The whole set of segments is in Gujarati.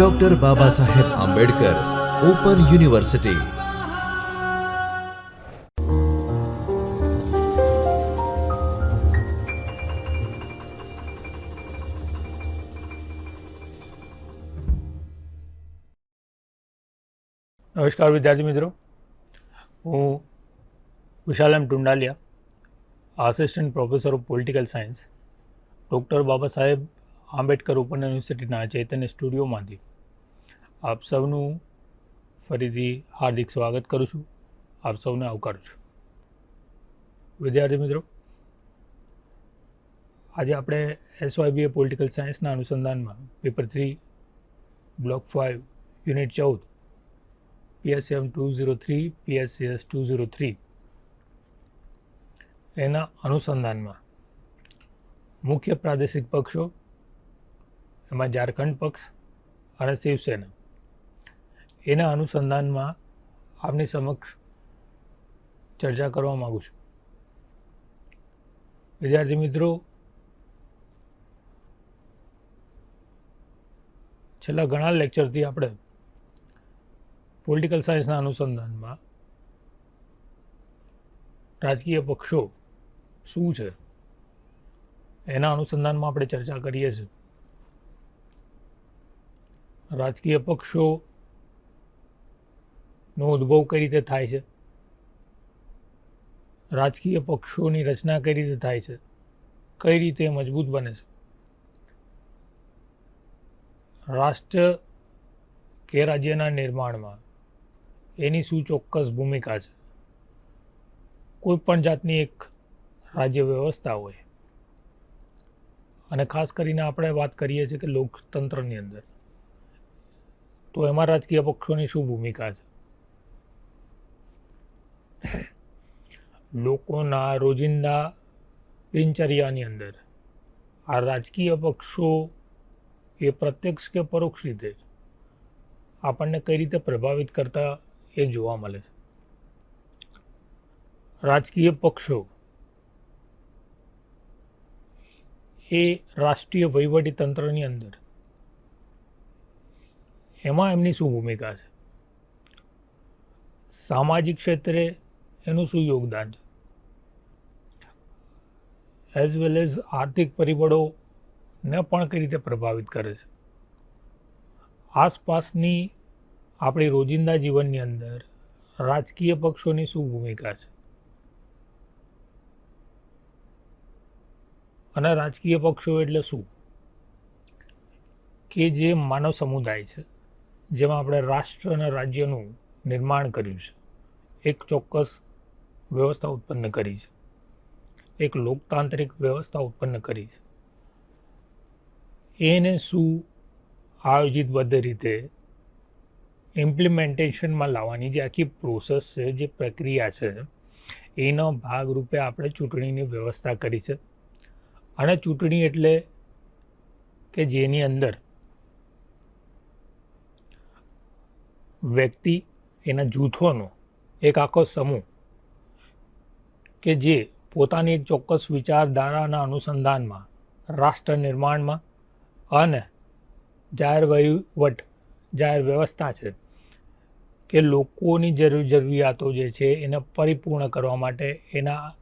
ડોક્ટર બાબા સાહેબ આંબેડકર ઓપન યુનિવર્સિટી નમસ્કાર વિદ્યાર્થી મિત્રો હું Vishal M Tundaliya assistant professor of political science doctor Baba Saheb Ambedkar open યુનિવર્સિટીના ચૈતન્ય સ્ટુડિયોમાંથી આપ સૌનું ફરીથી હાર્દિક સ્વાગત કરું છું. આપ સૌને આવકારું છું. વિદ્યાર્થી મિત્રો, આજે આપણે એસવાયબીએ પોલિટિકલ સાયન્સના અનુસંધાનમાં paper three block five unit ચૌદ PSM two zero three PSCS two zero three એના અનુસંધાનમાં મુખ્ય પ્રાદેશિક પક્ષો, એમાં ઝારખંડ પક્ષ અને શિવસેના. એના અનુસંધાનમાં આપની સમક્ષ ચર્ચા કરવા માગું છું. વિદ્યાર્થી મિત્રો, છેલ્લા ઘણા લેક્ચરથી આપણે પોલિટિકલ સાયન્સના અનુસંધાનમાં રાજકીય પક્ષો શું છે એના અનુસંધાનમાં આપણે ચર્ચા કરીએ છીએ. રાજકીય પક્ષો નો ઉદ્ભવ કઈ રીતે થાય છે? રાજકીય પક્ષોની રચના કઈ રીતે થાય છે? કઈ રીતે મજબૂત બને છે? રાષ્ટ્ર કે રાજ્યના નિર્માણમાં એની શું ચોક્કસ ભૂમિકા છે? કોઈ પણ જાતની એક રાજ્ય વ્યવસ્થા હોય. અને ખાસ કરીને આપણે વાત કરીએ છીએ કે લોકતંત્રની અંદર. તો એમાં રાજકીય પક્ષોની શું ભૂમિકા છે? લોકોના રોજિંદા દિનચર્યાની અંદર આ રાજકીય પક્ષો એ પ્રત્યક્ષ કે પરોક્ષ રીતે આપણને કઈ રીતે પ્રભાવિત કરતા એ જોવા મળે છે. રાજકીય પક્ષો એ રાષ્ટ્રીય વહીવટી તંત્રની અંદર એમાં એમની શું ભૂમિકા છે? સામાજિક ક્ષેત્રે એનું શું યોગદાન છે? એઝ વેલ એઝ આર્થિક પરિબળોને પણ કઈ રીતે પ્રભાવિત કરે છે? આસપાસની આપણી રોજિંદા જીવનની અંદર રાજકીય પક્ષોની શું ભૂમિકા છે? અને રાજકીય પક્ષો એટલે શું? કે જે માનવ સમુદાય છે, જેમાં આપણે રાષ્ટ્ર અને રાજ્યનું નિર્માણ કર્યું છે. એક ચોક્કસ વ્યવસ્થા ઉત્પન્ન કરી છે. એક લોકતાંત્રિક વ્યવસ્થા ઉત્પન્ન કરી છે. એને શું આયોજિતબદ્ધ રીતે ઇમ્પ્લિમેન્ટેશનમાં લાવવાની જે આખી પ્રોસેસ છે, જે પ્રક્રિયા છે, એનો ભાગરૂપે આપણે ચૂંટણીની વ્યવસ્થા કરી છે. અને ચૂંટણી એટલે કે જેની અંદર વ્યક્તિ એના જૂથોનો, એક આખો સમૂહ કે જે પોતાની એક ચોક્કસ વિચારધારાના અનુસંધાનમાં, રાષ્ટ્ર નિર્માણમાં અને જાહેર વહીવટ જાહેર વ્યવસ્થા છે કે લોકોની જરૂર જરૂરિયાતો જે છે એને પરિપૂર્ણ કરવા માટે એના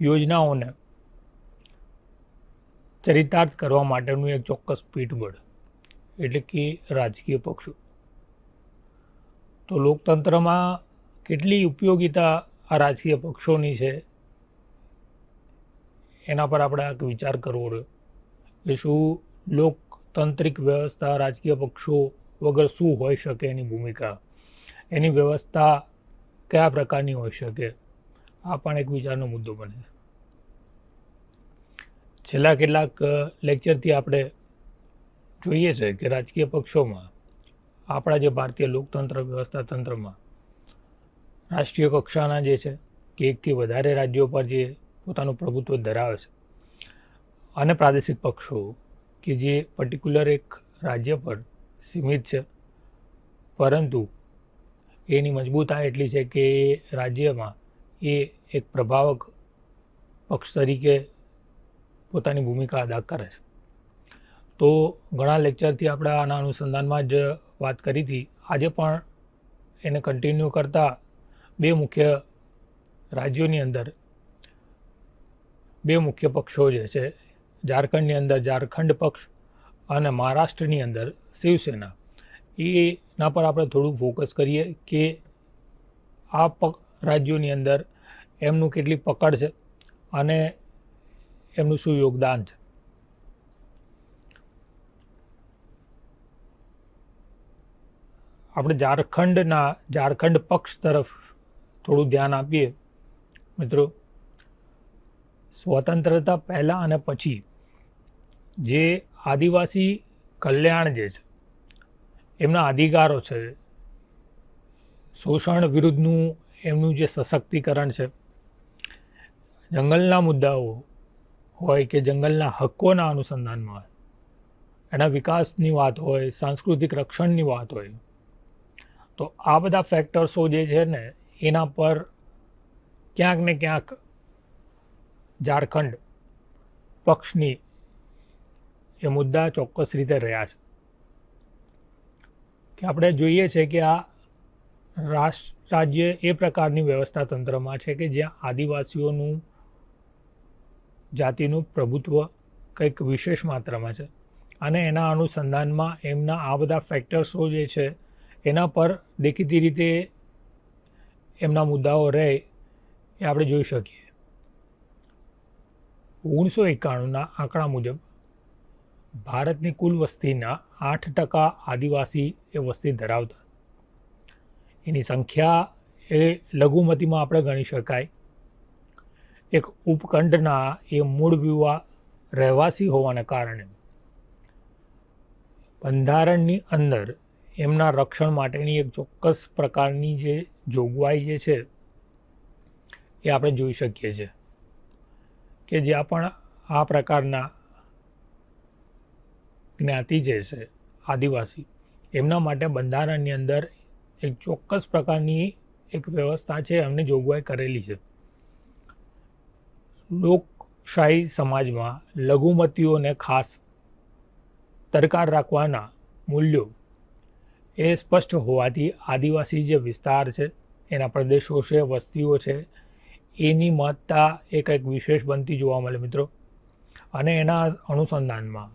યોજનાઓને ચરિતાર્થ કરવા માટેનું એક ચોક્કસ પીઠબળ એટલે કે રાજકીય પક્ષો. તો લોકતંત્રમાં કેટલી ઉપયોગિતા આ રાજકીય પક્ષોની છે, એના પર આપણે એક વિચાર કરવો રહ્યો કે શું લોકતાંત્રિક વ્યવસ્થા રાજકીય પક્ષો વગર શું હોઈ શકે એની ભૂમિકા? એની વ્યવસ્થા કયા પ્રકારની હોઈ શકે? આ પણ એક વિચારનો મુદ્દો બને છેલ્લા કેટલાક લેક્ચરથી આપણે જોઈએ છે કે રાજકીય પક્ષોમાં આપણા જે ભારતીય લોકતંત્ર વ્યવસ્થા તંત્રમાં રાષ્ટ્રીય કક્ષાના જે છે કે એકથી વધારે રાજ્યો પર જે પોતાનું પ્રભુત્વ ધરાવે છે. અને પ્રાદેશિક પક્ષો કે જે પર્ટિક્યુલર એક રાજ્ય પર સીમિત છે, પરંતુ એની મજબૂતા એટલી છે કે એ રાજ્યમાં એ એક પ્રભાવક પક્ષ તરીકે પોતાની ભૂમિકા અદા કરે છે. તો ઘણા લેક્ચરથી આપણે આના અનુસંધાનમાં જ વાત કરી હતી. આજે પણ એને કન્ટિન્યુ કરતા બે મુખ્ય રાજ્યોની અંદર બે મુખ્ય પક્ષો જે છે, ઝારખંડની અંદર ઝારખંડ પક્ષ અને મહારાષ્ટ્રની અંદર શિવસેના. એના પર આપણે થોડું ફોકસ કરીએ કે આ પક રાજ્યોની અંદર એમનું કેટલી પકડ છે અને એમનું શું યોગદાન છે. આપણે ઝારખંડના ઝારખંડ પક્ષ તરફ થોડું ધ્યાન આપીએ. મિત્રો, સ્વતંત્રતા પહેલાં અને પછી જે આદિવાસી કલ્યાણ જે છે, એમના અધિકારો છે, શોષણ વિરુદ્ધનું એમનું જે સશક્તિકરણ છે, જંગલના મુદ્દાઓ હોય કે જંગલના હક્કોના અનુસંધાનમાં એના વિકાસની વાત હોય, સાંસ્કૃતિક રક્ષણની વાત હોય, તો આ બધા ફેક્ટર્સો જે છે ને એના પર ક્યાંક ને ક્યાંક ઝારખંડ પક્ષની એ મુદ્દા ચોક્કસ રીતે રહ્યા છે. કે આપણે જોઈએ છે કે આ રાષ્ટ્ર રાજ્ય એ પ્રકારની વ્યવસ્થા તંત્રમાં છે કે જ્યાં આદિવાસીઓનું જાતિનું પ્રભુત્વ કંઈક વિશેષ માત્રામાં છે. અને એના અનુસંધાનમાં એમના આ બધા ફેક્ટર્સો જે છે, એના પર દેખીતી રીતે એમના મુદ્દાઓ રહે એ આપણે જોઈ શકીએ. ઓગણીસો એકાણુંના આંકડા મુજબ ભારતની કુલ વસ્તીના આઠ ટકા આદિવાસી એ વસ્તી ધરાવતા. એની સંખ્યા એ લઘુમતીમાં આપણે ગણી શકાય. એક ઉપખંડના એ મૂળ વિવા રહેવાસી હોવાને કારણે બંધારણની અંદર એમના રક્ષણ માટેની એક ચોક્કસ પ્રકારની જે જોગવાઈ જે છે, એ આપણે જોઈ શકીએ છીએ કે જ્યાં પણ આ પ્રકારના જ્ઞાતિ જે છે, આદિવાસી, એમના માટે બંધારણની અંદર એક ચોક્કસ પ્રકારની એક વ્યવસ્થા છે, એમને જોગવાઈ કરેલી છે. લોકશાહી સમાજમાં લઘુમતીઓને ખાસ તરકાર રાખવાના મૂલ્યો એ સ્પષ્ટ હોવાથી આદિવાસી જે વિસ્તાર છે, એના પ્રદેશો છે, વસ્તીઓ છે, એની મહત્તા એ કંઈક વિશેષ બનતી જોવા મળે મિત્રો. અને એના અનુસંધાનમાં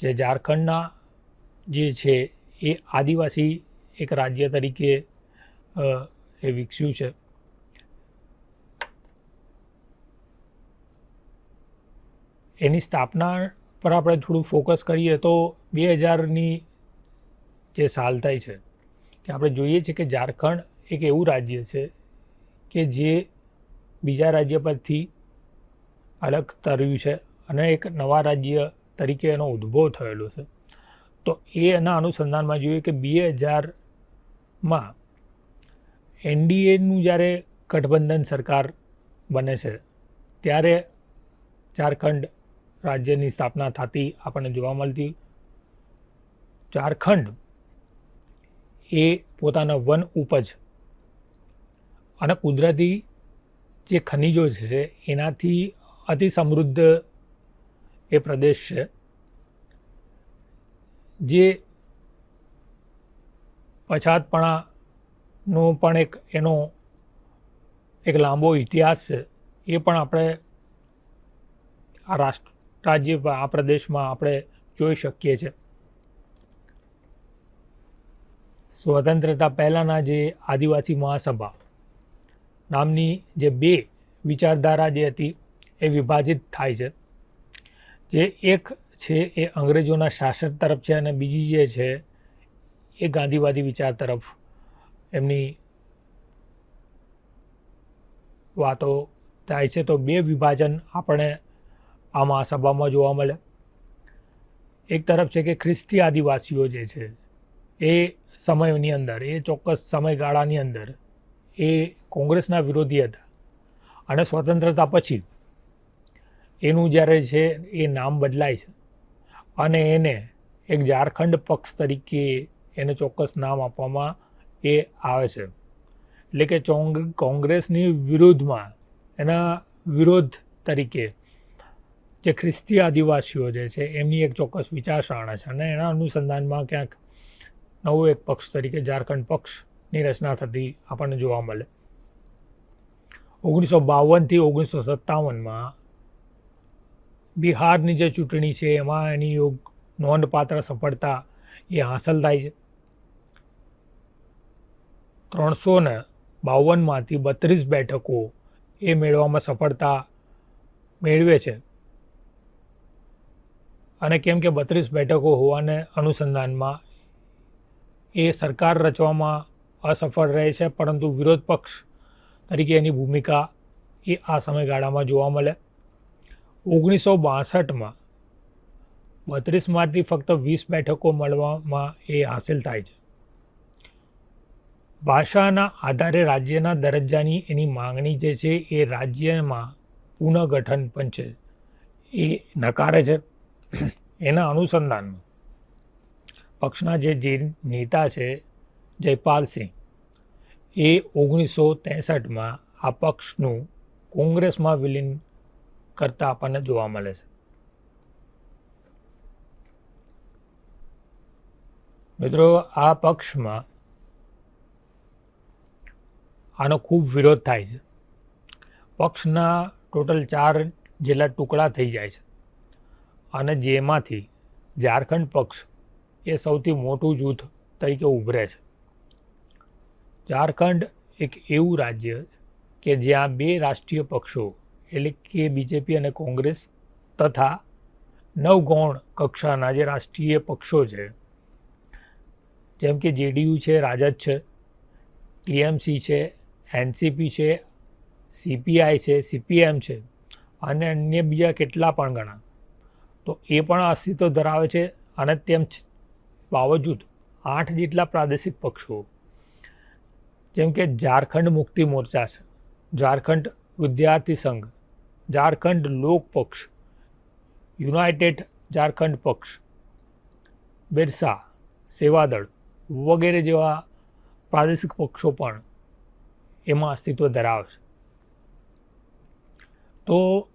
જે ઝારખંડના જે છે, એ આદિવાસી એક રાજ્ય તરીકે એ વિકસ્યું છે. એની સ્થાપના પર આપણે થોડું ફોકસ કરીએ તો બે હજારની જે સાલ થાય છે, કે આપણે જોઈએ છીએ કે ઝારખંડ એક એવું રાજ્ય છે કે જે બીજા રાજ્ય પરથી અલગ તર્યું છે અને એક નવા રાજ્ય તરીકે એનો ઉદ્ભવ થયેલો છે. તો એ એના અનુસંધાનમાં જોઈએ કે બે હજારમાં એનડીએનું જ્યારે ગઠબંધન સરકાર બને છે, ત્યારે ઝારખંડ રાજ્યની સ્થાપના થતી આપણને જોવા મળતી. ઝારખંડ એ પોતાના વન ઉપજ અને કુદરતી જે ખનિજો છે એનાથી અતિ સમૃદ્ધ એ પ્રદેશ છે, જે પછાતપણાનો પણ એક એનો એક લાંબો ઇતિહાસ છે. એ પણ આપણે આ રાષ્ટ્ર, રાજ્ય, આ પ્રદેશમાં આપણે જોઈ શકીએ છીએ. સ્વતંત્રતા પહેલાંના જે આદિવાસી મહાસભા નામની જે બે વિચારધારા જે હતી એ વિભાજિત થાય છે. જે એક છે એ અંગ્રેજોના શાસન તરફ છે અને બીજી જે છે એ ગાંધીવાદી વિચાર તરફ એમની વાતો થાય છે. તો બે વિભાજન આપણે આ મહાસભામાં જોવા મળે. એક તરફ છે કે ખ્રિસ્તી આદિવાસીઓ જે છે એ સમયની અંદર, એ ચોક્કસ સમયગાળાની અંદર, એ કોંગ્રેસના વિરોધી હતા. અને સ્વતંત્રતા પછી એનું જ્યારે છે, એ નામ બદલાય છે. અને એને એક ઝારખંડ પક્ષ તરીકે એને ચોક્કસ નામ આપવામાં એ આવે છે. એટલે કે ચોંગ, કોંગ્રેસની વિરુદ્ધમાં એના વિરોધ તરીકે જે ખ્રિસ્તી આદિવાસીઓ જે છે, એમની એક ચોક્કસ વિચારસરણા છે. અને એના અનુસંધાનમાં ક્યાંક નવો એક પક્ષ તરીકે ઝારખંડ પક્ષની રચના થતી આપણને જોવા મળે. ઓગણીસો બાવનથી ઓગણીસો સત્તાવનમાં બિહારની જે ચૂંટણી છે, એમાં એની યોગ નોંધપાત્ર સફળતા એ હાંસલ થાય છે. ત્રણસો ને બાવનમાંથી બત્રીસ બેઠકો એ મેળવવામાં સફળતા મેળવે છે. અને કેમ કે બત્રીસ બેઠકો હોવાને અનુસંધાનમાં એ સરકાર રચવામાં અસફળ રહે છે, પરંતુ વિરોધ પક્ષ તરીકે એની ભૂમિકા એ આ સમયગાળામાં જોવા મળે. ઓગણીસો બાસઠમાં બત્રીસમાંથી ફક્ત વીસ બેઠકો મળવામાં એ હાંસિલ થાય છે. ભાષાના આધારે રાજ્યના દરજ્જાની એની માંગણી જે છે એ રાજ્યમાં પુનઃગઠન પણ છે. એ નકારે છે. એના અનુસંધાનમાં પક્ષના જે જે નેતા છે જયપાલસિંહ એ ઓગણીસો ત્રેસઠમાં આ પક્ષનું કોંગ્રેસમાં વિલીન કરતા આપણને જોવા મળે છે. મિત્રો, આ પક્ષમાં આનો ખૂબ વિરોધ થાય છે. પક્ષના ટોટલ ચાર જેટલા ટુકડા થઈ જાય છે. અને જેમાંથી ઝારખંડ પક્ષ એ સૌથી મોટું જૂથ તરીકે ઉભરે છે. ઝારખંડ એક એવું રાજ્ય કે જ્યાં બે રાષ્ટ્રીય પક્ષો, એટલે કે બીજેપી અને કોંગ્રેસ, તથા નવગૌણ કક્ષાના જે રાષ્ટ્રીય પક્ષો છે, જેમ કે જેડીયુ છે, રાજદ છે, ટીએમસી છે, એનસીપી છે, સીપીઆઈ છે, સીપીએમ છે, અને અન્ય બીજા કેટલા પણ ઘણા તો એ પણ અસ્તિત્વ ધરાવે છે અને તેમ બાવજૂદ આઠ જેટલા પ્રાદેશિક પક્ષો, જેમ કે ઝારખંડ મુક્તિ મોરચા છે, ઝારખંડ વિદ્યાર્થી સંઘ, ઝારખંડ લોક પક્ષ, યુનાઇટેડ ઝારખંડ પક્ષ, બિરસા, સેવાદળ વગેરે જેવા પ્રાદેશિક પક્ષો પણ એમાં અસ્તિત્વ ધરાવે છે. તો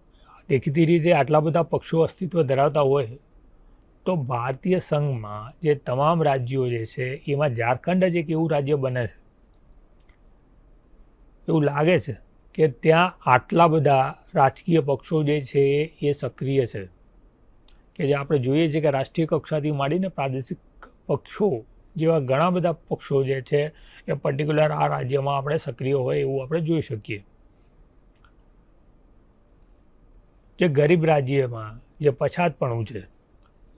દેખીતી રીતે આટલા બધા પક્ષો અસ્તિત્વ ધરાવતા હોય તો ભારતીય સંઘમાં જે તમામ રાજ્યો જે છે, એમાં ઝારખંડ જ એક એવું રાજ્ય બને છે. એવું લાગે છે કે ત્યાં આટલા બધા રાજકીય પક્ષો જે છે, એ સક્રિય છે. કે જે આપણે જોઈએ છીએ કે રાષ્ટ્રીય કક્ષાથી માંડીને પ્રાદેશિક પક્ષો જેવા ઘણા બધા પક્ષો જે છે, એ પર્ટિક્યુલર આ રાજ્યમાં આપણે સક્રિય હોય એવું આપણે જોઈ શકીએ. જે ગરીબ રાજ્યમાં જે પછાતપણું છે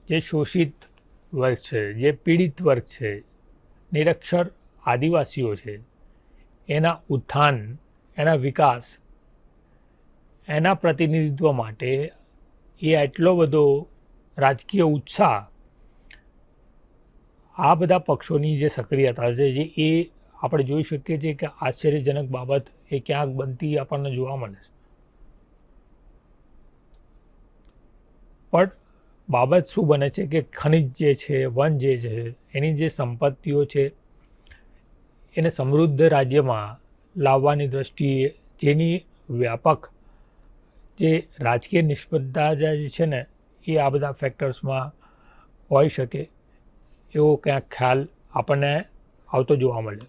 જે શોષિત વર્ગ છે, જે પીડિત વર્ગ છે, નિરક્ષર આદિવાસીઓ છે, એના ઉત્થાન, એના વિકાસ, એના પ્રતિનિધિત્વ માટે એ આટલો બધો રાજકીય ઉત્સાહ આ બધા પક્ષોની જે સક્રિયતા છે, જે એ આપણે જોઈ શકીએ છીએ કે આશ્ચર્યજનક બાબત એ ક્યાંક બનતી આપણને જોવા મળે છે. પણ બાબત શું બને છે કે ખનિજ જે છે, વન જે છે, એની જે સંપત્તિઓ છે, એને સમૃદ્ધ રાજ્યમાં લાવવાની દ્રષ્ટિએ જેની વ્યાપક જે રાજકીય નિષ્ફળતા જે છે ને, એ આ બધા ફેક્ટર્સમાં હોઈ શકે. એવો ક્યાંક ખ્યાલ આપણને આવતો જોવા મળે.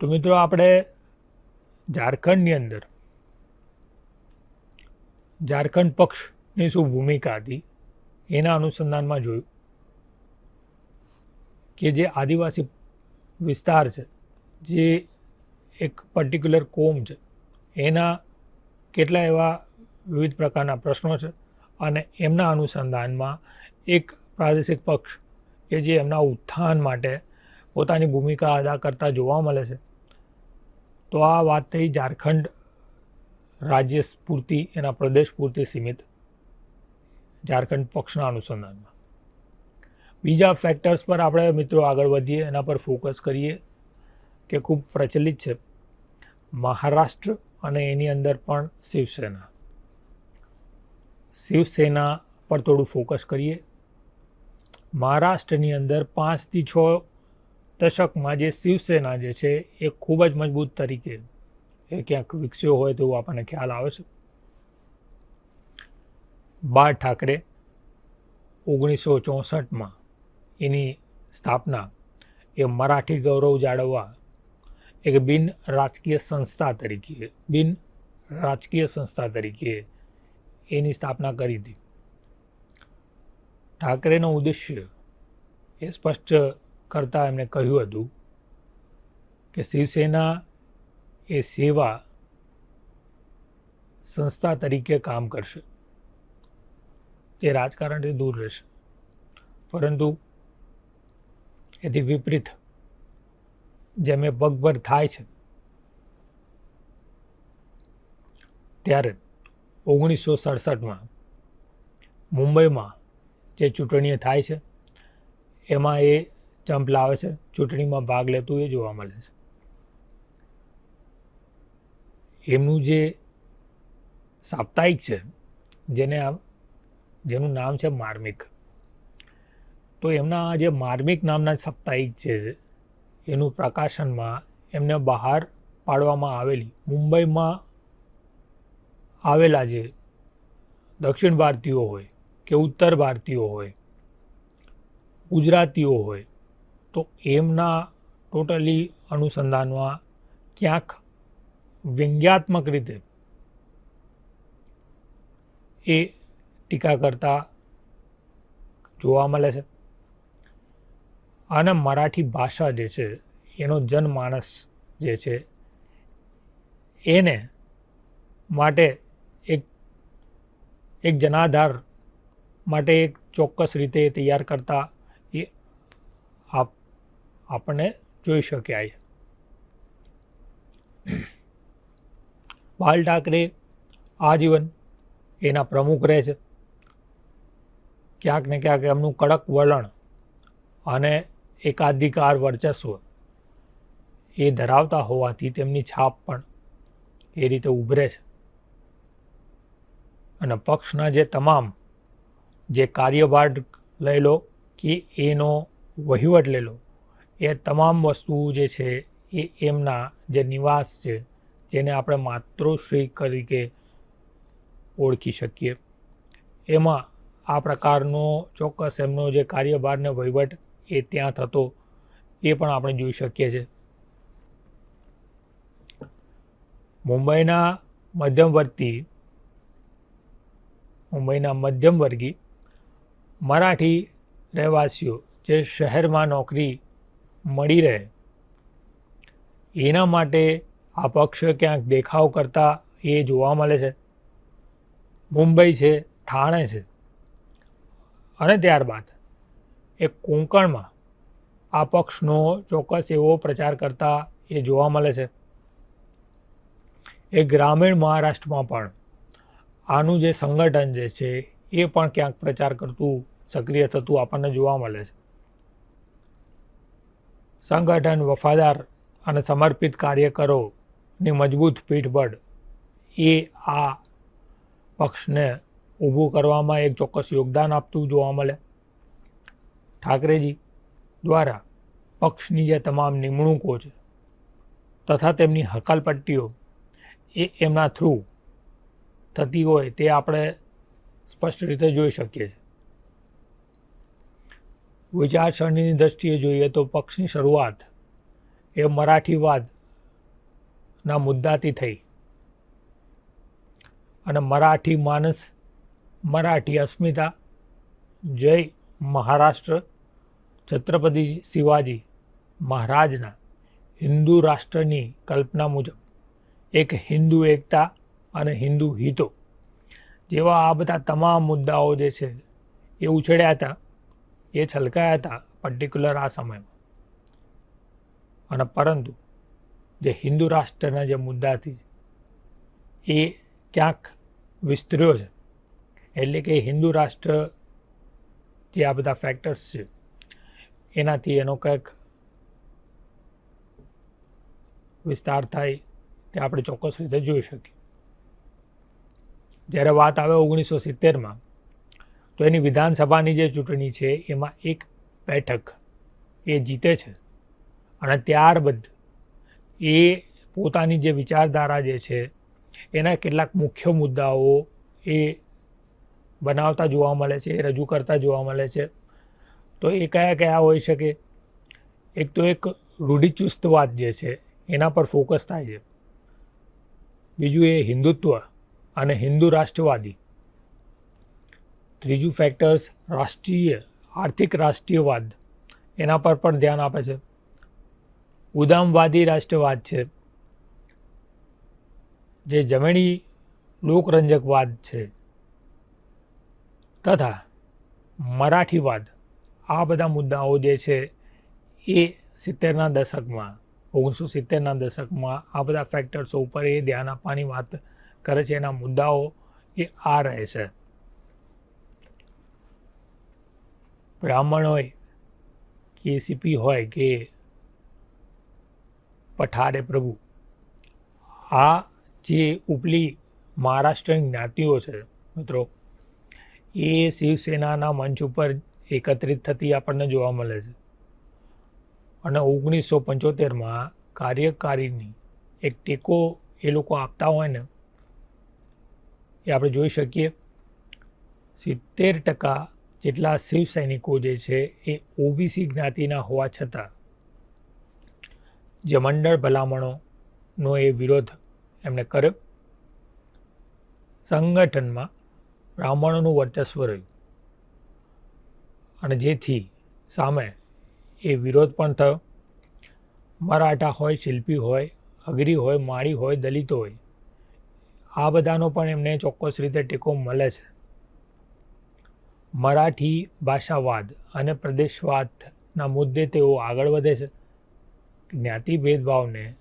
તો મિત્રો, આપણે ઝારખંડની અંદર ઝારખંડ પક્ષની શું ભૂમિકા હતી એના અનુસંધાનમાં જોયું કે જે આદિવાસી વિસ્તાર છે, જે એક પર્ટિક્યુલર કોમ છે, એના કેટલા એવા વિવિધ પ્રકારના પ્રશ્નો છે અને એમના અનુસંધાનમાં એક પ્રાદેશિક પક્ષ કે જે એમના ઉત્થાન માટે પોતાની ભૂમિકા અદા કરતા જોવા મળે છે. તો આ વાત થઈ ઝારખંડ રાજ્ય પૂરતી એના પ્રદેશ પૂરતી સીમિત ઝારખંડ પક્ષના અનુસંધાનમાં. બીજા ફેક્ટર્સ પર આપણે મિત્રો આગળ વધીએ, એના પર ફોકસ કરીએ કે ખૂબ પ્રચલિત છે મહારાષ્ટ્ર અને એની અંદર પણ શિવસેના. શિવસેના પર થોડું ફોકસ કરીએ. મહારાષ્ટ્રની અંદર પાંચથી છ દશકમાં જે શિવસેના જે છે, એ ખૂબ જ મજબૂત તરીકે એ ક્યાંક વિકસ્યો હોય તેવું આપણને ખ્યાલ આવે છે. બાળ ઠાકરે ઓગણીસો ચોસઠમાં એની સ્થાપના એ મરાઠી ગૌરવ જાળવવા એક બિન રાજકીય સંસ્થા તરીકે, બિન રાજકીય સંસ્થા તરીકે એની સ્થાપના કરી હતી. ઠાકરેનો ઉદ્દેશ્ય એ સ્પષ્ટ કરતાં એમણે કહ્યું હતું કે શિવસેના એ સેવા સંસ્થા તરીકે કામ કરશે. તે રાજકારણથી દૂર રહેશે. પરંતુ એથી વિપરીત જેમ એ પગભર થાય છે, ત્યારે ઓગણીસો સડસઠમાં મુંબઈમાં જે ચૂંટણીઓ થાય છે, એમાં એ જંપ લાવે છે, ચૂંટણીમાં ભાગ લેતું એ જોવા મળે છે. એમનું જે સાપ્તાહિક છે, જેને આ, જેનું નામ છે માર્મિક. તો એમના જે માર્મિક નામના સાપ્તાહિક છે, એનું પ્રકાશનમાં એમને બહાર પાડવામાં આવેલી, મુંબઈમાં આવેલા જે દક્ષિણ ભારતીયો હોય કે ઉત્તર ભારતીયો હોય, ગુજરાતીઓ હોય, તો એમના ટોટલી અનુસંધાનમાં ક્યાંક વ્યંગ્યાત્મક રીતે એ ટીકા કરતા જોવા મળે છે. અને મરાઠી ભાષા જે છે, એનો જનમાનસ જે છે, એને માટે એક એક જનાધાર માટે એક ચોક્કસ રીતે તૈયાર કરતા એ આપ આપણને જોઈ શક્યા છે. બાલ ઠાકરે આજીવન એના પ્રમુખ રહે છે. ક્યાંક ને ક્યાંક એમનું કડક વલણ અને એકાધિકાર વર્ચસ્વ એ ધરાવતા હોવાથી તેમની છાપ પણ એ રીતે ઉભરે છે. અને પક્ષના જે તમામ જે કાર્યભાર લઈ લો કે એનો વહીવટ લઈ લો, એ તમામ વસ્તુ જે છે એ એમના જે નિવાસ છે જેને આપણે માતૃશ્રી તરીકે ઓળખી શકીએ. એમાં આ પ્રકારનો ચોક્કસ એમનો જે કાર્યભાર ને વહીવટ એ ત્યાં થતો એ પણ આપણે જોઈ શકીએ છીએ. મુંબઈના મધ્યમવર્તી, મુંબઈના મધ્યમવર્ગી મરાઠી રહેવાસીઓ જે શહેરમાં નોકરી મળી રહે, એના માટે આ પક્ષ ક્યાંક દેખાવ કરતા એ જોવા મળે છે. મુંબઈ છે, થાણે છે. અને ત્યારબાદ એ કોંકણમાં આ પક્ષનો ચોક્કસ એવો પ્રચાર કરતા એ જોવા મળે છે. એ ગ્રામીણ મહારાષ્ટ્રમાં પણ આનું જે સંગઠન જે છે એ પણ ક્યાંક પ્રચાર કરતું, સક્રિય થતું આપણને જોવા મળે છે. સંગઠન વફાદાર અને સમર્પિત કાર્યકરોની મજબૂત પીઠબળ એ આ પક્ષને ઊભું કરવામાં એક ચોક્કસ યોગદાન આપતું જોવા મળે. ઠાકરેજી દ્વારા પક્ષની જે તમામ નિમણૂકો છે તથા તેમની હકાલપટ્ટીઓ એ એમના થ્રુ થતી હોય તે આપણે સ્પષ્ટ રીતે જોઈ શકીએ છીએ. વિચારસરણીની દ્રષ્ટિએ જોઈએ તો પક્ષની શરૂઆત એ મરાઠીવાદના મુદ્દાથી થઈ. અને મરાઠી માનસ, મરાઠી અસ્મિતા, જય મહારાષ્ટ્ર, છત્રપતિ શિવાજી મહારાજના હિન્દુ રાષ્ટ્રની કલ્પના મુજબ એક હિન્દુ એકતા અને હિન્દુ હિતો જેવા આ બધા તમામ મુદ્દાઓ જે છે એ ઉછળ્યા હતા, એ છલકાયા હતા પર્ટિક્યુલર આ સમયમાં. અને પરંતુ જે હિન્દુ રાષ્ટ્રના જે મુદ્દાથી એ ક્યાંક વિસ્તર્યો છે. એટલે કે હિન્દુ રાષ્ટ્ર જે આ બધા ફેક્ટર્સ છે, એનાથી એનો કંઈક વિસ્તાર થાય તે આપણે ચોક્કસ રીતે જોઈ શકીએ. જ્યારે વાત આવે ઓગણીસો સિત્તેરમાં, તો એની વિધાનસભાની જે ચૂંટણી છે, એમાં એક બેઠક એ જીતે છે. અને ત્યારબાદ એ પોતાની જે વિચારધારા જે છે, એના કેટલાક મુખ્ય મુદ્દાઓ એ બનાવતા જોવા મળે છે, એ રજૂ કરતા જોવા મળે છે. તો એ કયા કયા હોઈ શકે? એક તો એક રૂઢિચુસ્તવાદ જે છે, એના પર ફોકસ થાય છે. બીજું એ હિન્દુત્વ અને હિન્દુ રાષ્ટ્રવાદી. ત્રીજું ફેક્ટર્સ રાષ્ટ્રીય, આર્થિક રાષ્ટ્રીયવાદ, એના પર પણ ધ્યાન આપે છે. ઉદામવાદી રાષ્ટ્રવાદ છે. જે જમણી લોકરંજકવાદ છે. તથા મરાઠીવાદ. આ બધા મુદ્દાઓ જે છે એ સિત્તેરના દશકમાં, ઓગણીસો સિત્તેરના દશકમાં આ બધા ફેક્ટર્સો ઉપર એ ધ્યાન આપવાની વાત કરે છે. એના મુદ્દાઓ એ આ રહે છે. બ્રાહ્મણ હોય, કે સીપી હોય, કે પઠારે પ્રભુ. આ જે ઉપલી મહારાષ્ટ્રની જ્ઞાતિઓ છે, મિત્રો, એ શિવસેનાના મંચ ઉપર એકત્રિત થતી આપણને જોવા મળે છે. અને ઓગણીસો પંચોતેરમાં કાર્યકારીની એક ટેકો એ લોકો આપતા હોય ને, એ આપણે જોઈ શકીએ. સિત્તેર ટકા જેટલા શિવ સૈનિકો જે છે એ ઓબીસી જ્ઞાતિના હોવા છતાં જે મંડળ ભલામણોનો એ વિરોધ એમણે કર્યો. સંગઠનમાં બ્રાહ્મણોનું વર્ચસ્વ રહ્યું. અને જેથી સામે એ વિરોધ પણ થયો. મરાઠા હોય, શિલ્પી હોય અગરી હોય, માળી હોય, દલિતો હોય, આ બધાનો પણ એમને ચોક્કસ રીતે ટેકો મળે છે. મરાઠી ભાષાવાદ અને પ્રદેશવાદના મુદ્દે તેઓ આગળ વધે છે. જ્ઞાતિ ભેદભાવને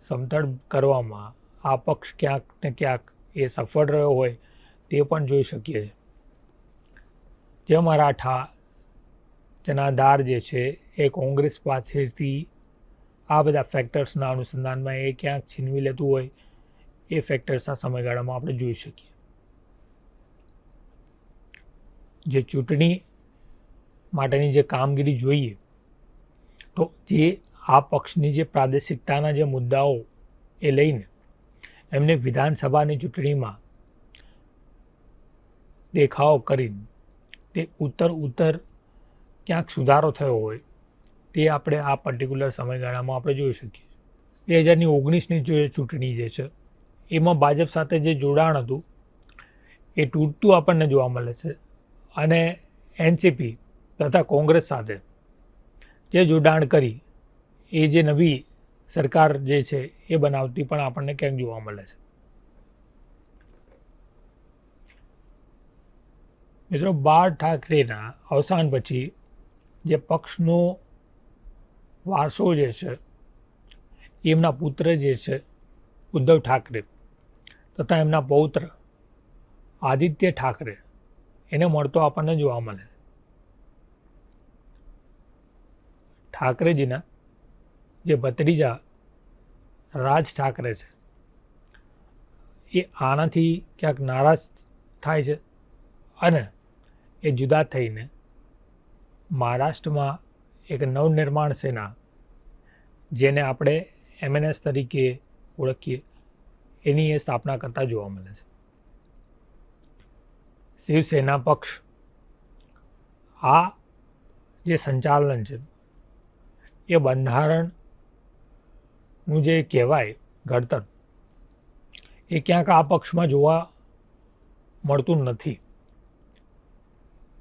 સમતળ કરવામાં આ પક્ષ ક્યાંક ને ક્યાંક એ સફળ રહ્યો હોય તે પણ જોઈ શકીએ છીએ. જે મરાઠા જનાધાર જે છે એ કોંગ્રેસ પાસેથી આ બધા ફેક્ટર્સના અનુસંધાનમાં એ ક્યાંક છીનવી લેતું હોય એ ફેક્ટર્સના સમયગાળામાં આપણે જોઈ શકીએ. જે ચૂંટણી માટેની જે કામગીરી જોઈએ તો જે આ પક્ષની જે પ્રાદેશિકતાના જે મુદ્દાઓ એ લઈને એમને વિધાનસભાની ચૂંટણીમાં દેખાવ કરીને તે ઉત્તર ઉત્તર ક્યાંક સુધારો થયો હોય તે આપણે આ પર્ટિક્યુલર સમયગાળામાં આપણે જોઈ શકીએ બે હજારની ઓગણીસની જે ચૂંટણી જે છે, એમાં ભાજપ સાથે જે જોડાણ હતું, એ તૂટતું આપણને જોવા મળે છે. અને એનસીપી તથા કોંગ્રેસ સાથે જે જોડાણ કરી એ જે નવી સરકાર જે છે એ બનાવતી પણ આપણને ક્યાંક જોવા મળે છે? મિત્રો, બાળ ઠાકરેના અવસાન પછી જે પક્ષનો વારસો જે છે, એમના પુત્ર જે છે, ઉદ્ધવ ઠાકરે તથા એમના પૌત્ર આદિત્ય ઠાકરે, એને મળતો આપણને જોવા મળે ઠાકરેજીના જે ભત્રીજા રાજ ઠાકરે છે, એ આનાથી ક્યાંક નારાજ થાય છે અને એ જુદા થઈને મહારાષ્ટ્રમાં એક નવનિર્માણ સેના, જેને આપણે એમએનએસ તરીકે ઓળખીએ, એની એ સ્થાપના કરતા જોવા મળે છે. શિવસેના પક્ષ આ જે સંચાલન છે, એ બંધારણનું જે કહેવાય, ઘડતર. એ ક્યાંક આ પક્ષમાં જોવા મળતું નથી.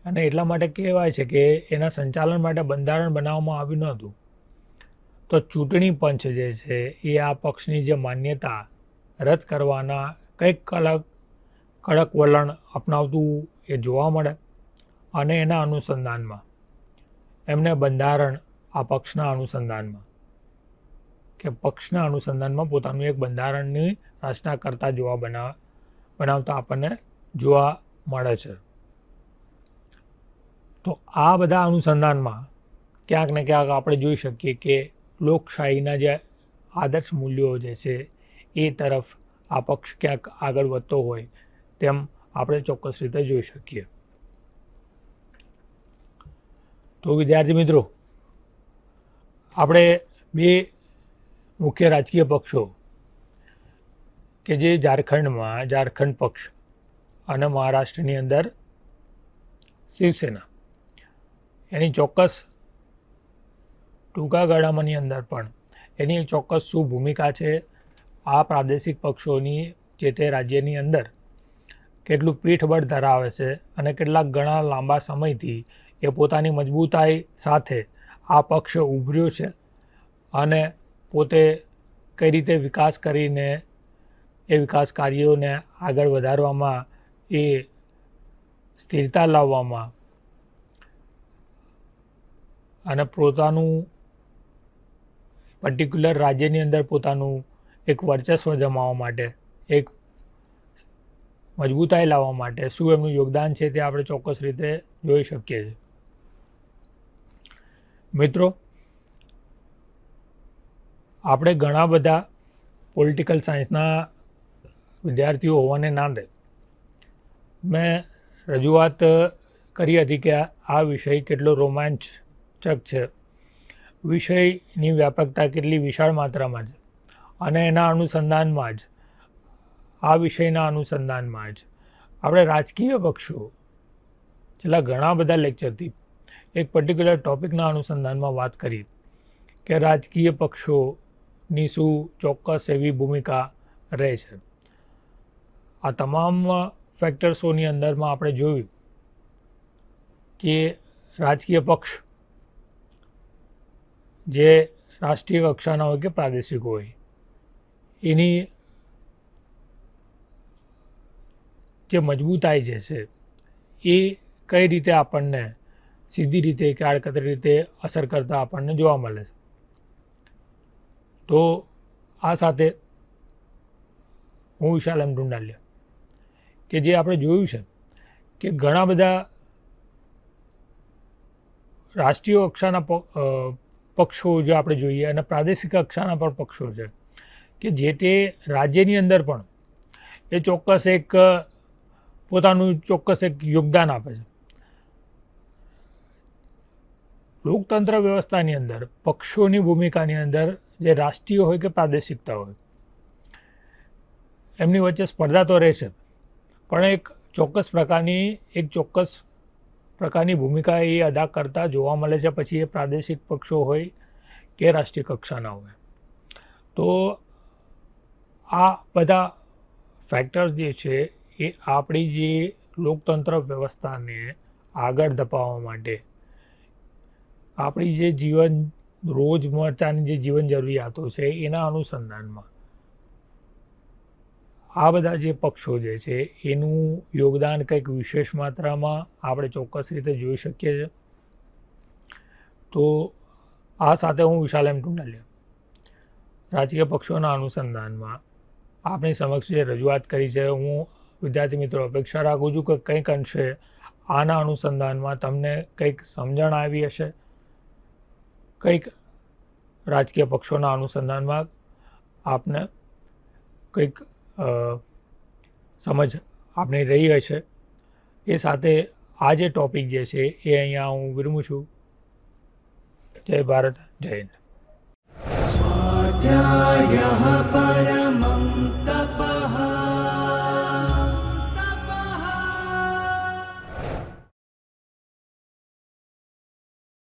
અને એટલા માટે કહેવાય છે કે એના સંચાલન માટે બંધારણ બનાવવામાં આવ્યું ન હતું તો ચૂંટણી પંચ જે છે, એ આ પક્ષની જે માન્યતા રદ કરવાના કંઈક અલગ કડક વલણ અપનાવતું એ જોવા મળે અને એના અનુસંધાનમાં. એમને બંધારણ આ પક્ષના અનુસંધાનમાં. કે પક્ષના અનુસંધાનમાં પોતાનું એક બંધારણની રચના કરતા જોવા બનાવ બનાવતા આપણને જોવા મળે છે. તો આ બધા અનુસંધાનમાં ક્યાંક ને ક્યાંક આપણે જોઈ શકીએ કે લોકશાહીના જે આદર્શ મૂલ્યો જે છે, એ તરફ આ પક્ષ ક્યાંક આગળ વધતો હોય તેમ આપણે ચોક્કસ રીતે જોઈ શકીએ. તો વિદ્યાર્થી મિત્રો, આપણે બે મુખ્ય રાજકીય પક્ષો કે જે ઝારખંડમાં, ઝારખંડ પક્ષ અને મહારાષ્ટ્રની અંદર શિવસેના. એની ચોક્કસ ટૂંકા ગાળામાંની અંદર પણ એની ચોક્કસ શું ભૂમિકા છે આ પ્રાદેશિક પક્ષોની જે તે રાજ્યની અંદર, કેટલું પીઠબળ ધરાવે છે અને કેટલાક ઘણા લાંબા સમયથી એ પોતાની મજબૂતાઈ સાથે આ પક્ષ ઉભર્યો છે અને પોતે કઈ રીતે વિકાસ કરીને એ વિકાસ કાર્યોને આગળ વધારવામાં, એ સ્થિરતા લાવવામાં અને પોતાનું પર્ટિક્યુલર રાજ્યની અંદર પોતાનું એક વર્ચસ્વ જમાવવા માટે, એક મજબૂતાઈ લાવવા માટે શું એમનું યોગદાન છે તે આપણે ચોક્કસ રીતે જોઈ શકીએ છીએ. મિત્રો આપણે ઘણા બધા પોલિટિકલ સાયન્સના વિદ્યાર્થીઓ હોવાને નાંદે મેં રજૂઆત કરી હતી કે આ વિષય કેટલો રોમાંચક છે. વિષયની વ્યાપકતા કેટલી વિશાળ માત્રામાં છે અને એના અનુસંધાનમાં જ. આ વિષયના અનુસંધાનમાં જ. આપણે રાજકીય પક્ષો છેલ્લા ઘણા બધા લેક્ચરથી એક પર્ટિક્યુલર ટોપિકના અનુસંધાનમાં વાત કરી કે રાજકીય પક્ષોની શું ચોક્કસ એવી ભૂમિકા રહે છે. આ તમામ ફેક્ટર્સોની અંદરમાં આપણે જોયું કે રાજકીય પક્ષ જે રાષ્ટ્રીય કક્ષાના હોય કે પ્રાદેશિક હોય, એની જે મજબૂતાઈ જે છે, એ કઈ રીતે આપણને સીધી રીતે કે આડકતરી રીતે અસર કરતા આપણને જોવા મળે છે? તો આ સાથે હું વિશાલ એમ ઢુંડાલિયા કે જે આપણે જોયું છે કે ઘણા બધા રાષ્ટ્રીય કક્ષાના પક્ષો જે આપણે જોઈએ અને પ્રાદેશિક કક્ષાના પણ પક્ષો છે કે જે તે રાજ્યની અંદર પણ એ ચોક્કસ એક પોતાનું ચોક્કસ એક યોગદાન આપે છે. લોકતંત્ર વ્યવસ્થાની અંદર, પક્ષોની ભૂમિકાની અંદર જે રાષ્ટ્રીય હોય કે પ્રાદેશિકતા હોય. એમની વચ્ચે સ્પર્ધા તો રહેશે પણ એક ચોક્કસ પ્રકારની, એક ચોક્કસ પ્રકારની ભૂમિકા એ અદા કરતા જોવા મળે છે. પછી એ પ્રાદેશિક પક્ષો હોય કે રાષ્ટ્રીય કક્ષાના હોય. તો આ બધા ફેક્ટર્સ જે છે એ આપણી જે લોકતંત્ર વ્યવસ્થાને આગળ ધપાવવા માટે, આપણી જે જીવન રોજમર્રાની જે જીવન જરૂરિયાતો છે એના અનુસંધાનમાં. આ બધા જે પક્ષો જે છે, એનું યોગદાન કંઈક વિશેષ માત્રામાં આપણે ચોક્કસ રીતે જોઈ શકીએ છીએ. તો આ સાથે હું વિશાલ એમ ટુંડાલિયા. રાજકીય પક્ષોના અનુસંધાનમાં આપણી સમક્ષ જે રજૂઆત કરી છે, હું વિદ્યાર્થી મિત્રો અપેક્ષા રાખું છું કે કંઈક અંશે આના અનુસંધાનમાં તમને કંઈક સમજણ આવી હશે. કંઈક રાજકીય પક્ષોના અનુસંધાનમાં આપને કંઈક સમજ આપને રહી હશે. એ સાથે આ જે ટોપિક જે છે એ અહીંયા હું વિરમું છું. જય ભારત, જય હિન્દ. પર